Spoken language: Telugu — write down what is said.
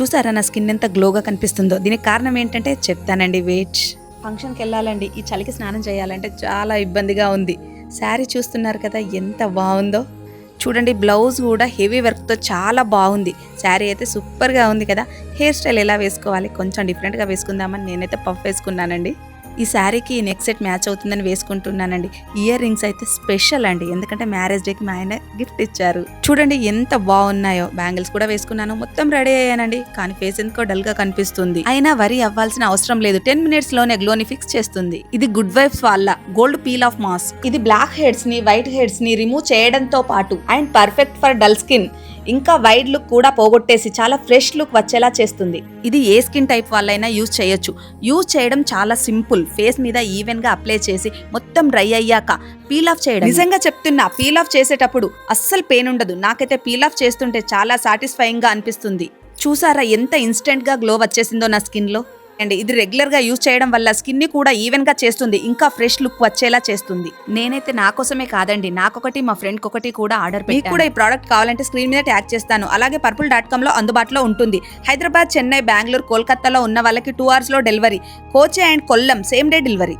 చూసారా నా స్కిన్ ఎంత గ్లోగా కనిపిస్తుందో? దీనికి కారణం ఏంటంటే చెప్తానండి వెయిట్. ఫంక్షన్కి వెళ్ళాలండి. ఈ చలికి స్నానం చేయాలంటే చాలా ఇబ్బందిగా ఉంది. శారీ చూస్తున్నారు కదా ఎంత బాగుందో. చూడండి బ్లౌజ్ కూడా హెవీ వర్క్తో చాలా బాగుంది. శారీ అయితే సూపర్గా ఉంది కదా. హెయిర్ స్టైల్ ఎలా వేసుకోవాలి? కొంచెం డిఫరెంట్గా వేసుకుందామని నేనైతే పఫ్ వేసుకున్నానండి. ఈ శారీకి నెక్ సెట్ మ్యాచ్ అవుతుందని వేసుకుంటున్నానండి. ఇయర్ రింగ్స్ అయితే స్పెషల్ అండి. ఎందుకంటే మ్యారేజ్ డేకి మా ఆయన గిఫ్ట్ ఇచ్చారు. చూడండి ఎంత బాగున్నాయో. బ్యాంగిల్స్ కూడా వేసుకున్నాను. మొత్తం రెడీ అయ్యానండి. కానీ ఫేస్ ఎందుకో డల్గా కనిపిస్తుంది. అయినా వరి అవ్వాల్సిన అవసరం లేదు. టెన్ మినిట్స్లోనే గ్లోని ఫిక్స్ చేస్తుంది. ఇది గుడ్ వైబ్స్ వాళ్ళ. గోల్డ్ పీల్ ఆఫ్ మాస్క్ ఇది బ్లాక్ హెడ్స్ని వైట్ హెడ్స్ని రిమూవ్ చేయడంతో పాటు and perfect for dull skin ఇంకా వైడ్ లుక్ కూడా పోగొట్టేసి చాలా ఫ్రెష్ లుక్ వచ్చేలా చేస్తుంది. ఇది ఏ స్కిన్ టైప్ వాళ్ళైనా యూజ్ చేయొచ్చు. యూజ్ చేయడం చాలా సింపుల్ ఫేస్ మీద ఈవెన్గా అప్లై చేసి మొత్తం డ్రై అయ్యాక పీల్ ఆఫ్ చేయడం. నిజంగా చెప్తున్నా పీల్ ఆఫ్ చేసేటప్పుడు అస్సలు పెయిన్ ఉండదు. నాకైతే పీల్ ఆఫ్ చేస్తుంటే చాలా సాటిస్ఫైయింగ్గా అనిపిస్తుంది. చూసారా ఎంత ఇన్స్టెంట్గా గ్లో వచ్చేసిందో నా స్కిన్లో? అండ్. ఇది రెగ్యులర్గా యూజ్ చేయడం వల్ల స్కిన్ని కూడా ఈవెన్గా చేస్తుంది. ఇంకా ఫ్రెష్ లుక్ వచ్చేలా చేస్తుంది. నేనైతే నా కోసమే కాదండి. నాకొకటి మా ఫ్రెండ్ ఒకటి కూడా ఆర్డర్ పెట్టి కూడా ఈ ప్రోడక్ట్ కావాలంటే స్క్రీన్ మీద ట్యాగ్ చేస్తాను. అలాగే పర్పుల్ డాట్ కామ్లో అందుబాటులో ఉంటుంది. హైదరాబాద్ చెన్నై బెంగళూరు కోల్కతాలో ఉన్న వాళ్ళకి టూ అవర్స్లో delivery. Kochi and Kollam same day delivery.